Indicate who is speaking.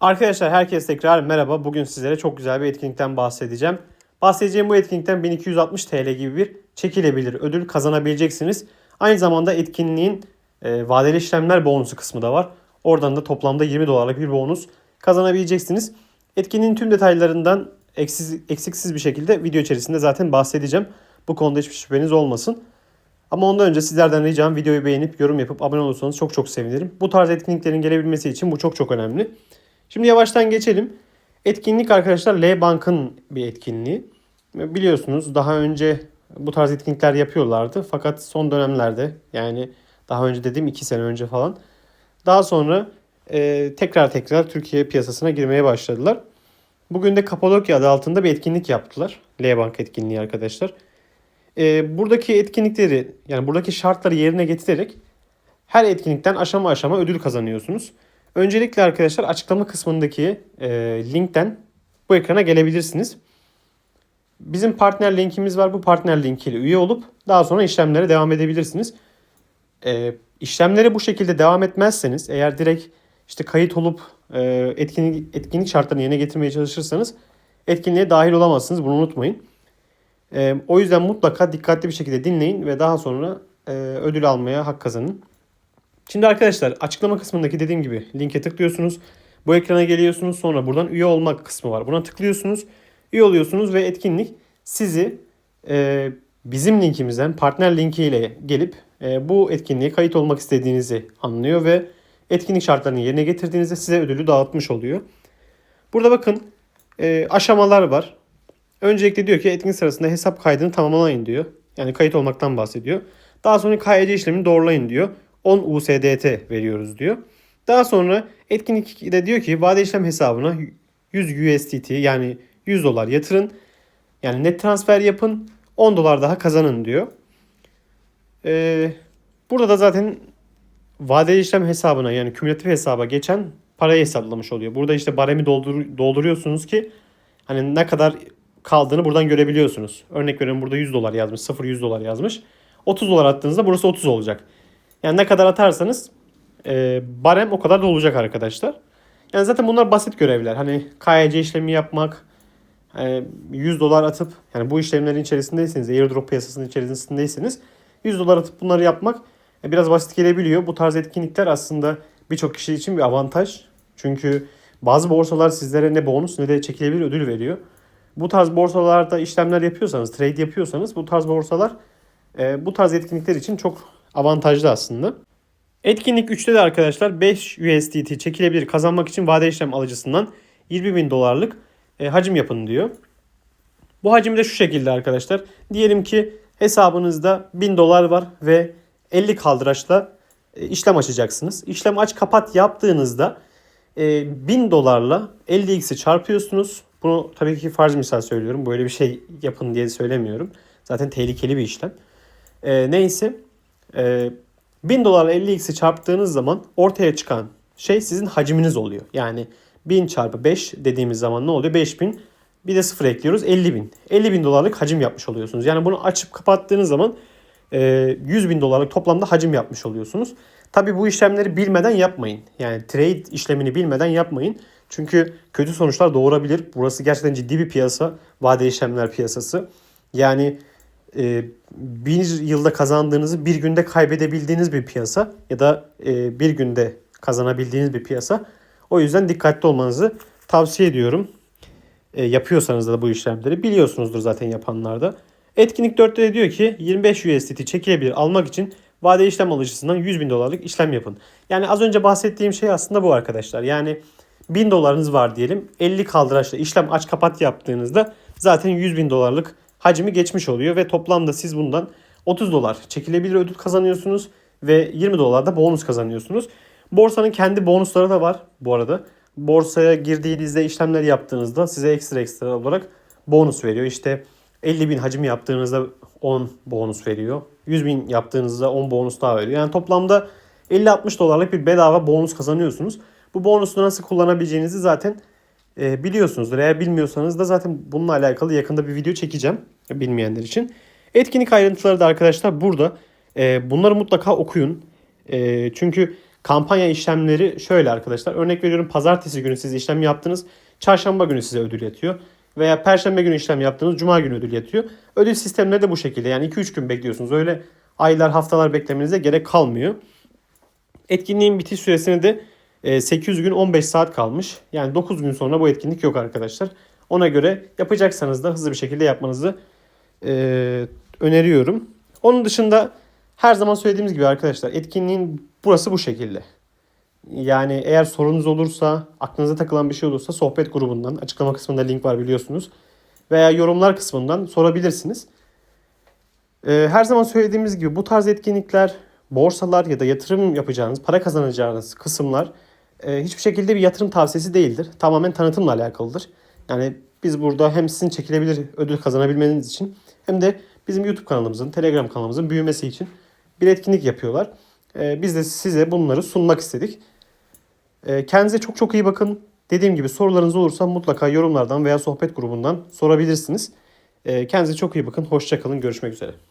Speaker 1: Arkadaşlar herkes tekrar merhaba. Bugün sizlere çok güzel bir etkinlikten bahsedeceğim. Bahsedeceğim bu etkinlikten 1260 TL gibi bir çekilebilir ödül kazanabileceksiniz. Aynı zamanda etkinliğin e, vadeli işlemler bonusu kısmı da var. Oradan da toplamda 20 dolarlık bir bonus kazanabileceksiniz. Etkinliğin tüm detaylarından eksiz, eksiksiz bir şekilde video içerisinde zaten bahsedeceğim. Bu konuda hiçbir şüpheniz olmasın. Ama ondan önce sizlerden ricam videoyu beğenip yorum yapıp abone olursanız çok çok sevinirim. Bu tarz etkinliklerin gelebilmesi için bu çok çok önemli. Şimdi yavaştan geçelim. Etkinlik arkadaşlar L Bank'ın bir etkinliği. Biliyorsunuz daha önce bu tarz etkinlikler yapıyorlardı. Fakat son dönemlerde yani daha önce dediğim 2 sene önce falan. Daha sonra e, tekrar tekrar Türkiye piyasasına girmeye başladılar. Bugün de Kapadokya adı altında bir etkinlik yaptılar. L Bank etkinliği arkadaşlar. E, buradaki etkinlikleri yani buradaki şartları yerine getirerek her etkinlikten aşama aşama ödül kazanıyorsunuz. Öncelikle arkadaşlar açıklama kısmındaki e, linkten bu ekrana gelebilirsiniz. Bizim partner linkimiz var. Bu partner linkiyle üye olup daha sonra işlemlere devam edebilirsiniz. E, işlemlere bu şekilde devam etmezseniz eğer direkt işte kayıt olup e, etkinlik, etkinlik şartlarını yerine getirmeye çalışırsanız etkinliğe dahil olamazsınız. Bunu unutmayın. E, o yüzden mutlaka dikkatli bir şekilde dinleyin ve daha sonra e, ödül almaya hak kazanın. Şimdi arkadaşlar açıklama kısmındaki dediğim gibi linke tıklıyorsunuz. Bu ekrana geliyorsunuz. Sonra buradan üye olmak kısmı var. Buna tıklıyorsunuz. Üye oluyorsunuz ve etkinlik sizi e, bizim linkimizden partner linkiyle gelip e, bu etkinliğe kayıt olmak istediğinizi anlıyor ve etkinlik şartlarını yerine getirdiğinizde size ödülü dağıtmış oluyor. Burada bakın e, aşamalar var. Öncelikle diyor ki etkinlik sırasında hesap kaydını tamamlayın diyor. Yani kayıt olmaktan bahsediyor. Daha sonra KYC işlemini doğrulayın diyor. 10 USDT veriyoruz diyor. Daha sonra etkinlikte diyor ki vade işlem hesabına 100 USDT yani 100 dolar yatırın. Yani net transfer yapın 10 dolar daha kazanın diyor. Ee, burada da zaten vadeli işlem hesabına yani kümülatif hesaba geçen parayı hesaplamış oluyor. Burada işte baremi doldur, dolduruyorsunuz ki hani ne kadar kaldığını buradan görebiliyorsunuz. Örnek veriyorum burada 100 dolar yazmış. 0 100 dolar yazmış. 30 dolar attığınızda burası 30 olacak. Yani ne kadar atarsanız e, barem o kadar da olacak arkadaşlar. Yani zaten bunlar basit görevler. Hani KYC işlemi yapmak, e, 100 dolar atıp yani bu işlemlerin içerisindeyseniz, airdrop piyasasının içerisindeyseniz 100 dolar atıp bunları yapmak e, biraz basit gelebiliyor. Bu tarz etkinlikler aslında birçok kişi için bir avantaj. Çünkü bazı borsalar sizlere ne bonus ne de çekilebilir ödül veriyor. Bu tarz borsalarda işlemler yapıyorsanız, trade yapıyorsanız bu tarz borsalar e, bu tarz etkinlikler için çok avantajlı aslında. Etkinlik 3'te de arkadaşlar 5 USDT çekilebilir kazanmak için vade işlem alıcısından 20 bin dolarlık e, hacim yapın diyor. Bu hacim de şu şekilde arkadaşlar. Diyelim ki hesabınızda 1000 dolar var ve 50 kaldıraçla e, işlem açacaksınız. İşlem aç kapat yaptığınızda e, 1000 dolarla 50x'i çarpıyorsunuz. Bunu tabii ki farz misal söylüyorum. Böyle bir şey yapın diye söylemiyorum. Zaten tehlikeli bir işlem. E, neyse. E, 1000 dolarla 50x'i çarptığınız zaman ortaya çıkan şey sizin hacminiz oluyor. Yani 1000 çarpı 5 dediğimiz zaman ne oluyor? 5000 bir de sıfır ekliyoruz 50 bin. 50 bin dolarlık hacim yapmış oluyorsunuz. Yani bunu açıp kapattığınız zaman 100 bin dolarlık toplamda hacim yapmış oluyorsunuz. Tabi bu işlemleri bilmeden yapmayın. Yani trade işlemini bilmeden yapmayın. Çünkü kötü sonuçlar doğurabilir. Burası gerçekten ciddi bir piyasa. Vade işlemler piyasası. Yani e, bir yılda kazandığınızı bir günde kaybedebildiğiniz bir piyasa ya da e, bir günde kazanabildiğiniz bir piyasa. O yüzden dikkatli olmanızı tavsiye ediyorum. E, yapıyorsanız da bu işlemleri biliyorsunuzdur zaten yapanlarda. Etkinlik 4'te de diyor ki 25 USDT çekilebilir almak için vade işlem alıcısından 100 bin dolarlık işlem yapın. Yani az önce bahsettiğim şey aslında bu arkadaşlar. Yani 1000 dolarınız var diyelim. 50 kaldıraçla işlem aç kapat yaptığınızda zaten 100 bin dolarlık hacmi geçmiş oluyor ve toplamda siz bundan 30 dolar çekilebilir ödül kazanıyorsunuz ve 20 dolar da bonus kazanıyorsunuz. Borsanın kendi bonusları da var bu arada. Borsaya girdiğinizde işlemler yaptığınızda size ekstra ekstra olarak bonus veriyor. İşte 50 bin hacim yaptığınızda 10 bonus veriyor. 100 bin yaptığınızda 10 bonus daha veriyor. Yani toplamda 50-60 dolarlık bir bedava bonus kazanıyorsunuz. Bu bonusu nasıl kullanabileceğinizi zaten e, biliyorsunuzdur. Eğer bilmiyorsanız da zaten bununla alakalı yakında bir video çekeceğim bilmeyenler için. Etkinlik ayrıntıları da arkadaşlar burada. E, bunları mutlaka okuyun. E, çünkü Kampanya işlemleri şöyle arkadaşlar. Örnek veriyorum pazartesi günü siz işlem yaptınız. Çarşamba günü size ödül yatıyor. Veya perşembe günü işlem yaptınız. Cuma günü ödül yatıyor. Ödül sistemleri de bu şekilde. Yani 2-3 gün bekliyorsunuz. Öyle aylar haftalar beklemenize gerek kalmıyor. Etkinliğin bitiş süresine de 800 gün 15 saat kalmış. Yani 9 gün sonra bu etkinlik yok arkadaşlar. Ona göre yapacaksanız da hızlı bir şekilde yapmanızı e, öneriyorum. Onun dışında her zaman söylediğimiz gibi arkadaşlar etkinliğin burası bu şekilde. Yani eğer sorunuz olursa, aklınıza takılan bir şey olursa sohbet grubundan, açıklama kısmında link var biliyorsunuz. Veya yorumlar kısmından sorabilirsiniz. Ee, her zaman söylediğimiz gibi bu tarz etkinlikler, borsalar ya da yatırım yapacağınız, para kazanacağınız kısımlar e, hiçbir şekilde bir yatırım tavsiyesi değildir. Tamamen tanıtımla alakalıdır. Yani biz burada hem sizin çekilebilir ödül kazanabilmeniz için hem de bizim YouTube kanalımızın, Telegram kanalımızın büyümesi için bir etkinlik yapıyorlar. Ee, biz de size bunları sunmak istedik. Ee, kendinize çok çok iyi bakın. Dediğim gibi sorularınız olursa mutlaka yorumlardan veya sohbet grubundan sorabilirsiniz. Ee, kendinize çok iyi bakın. Hoşçakalın. Görüşmek üzere.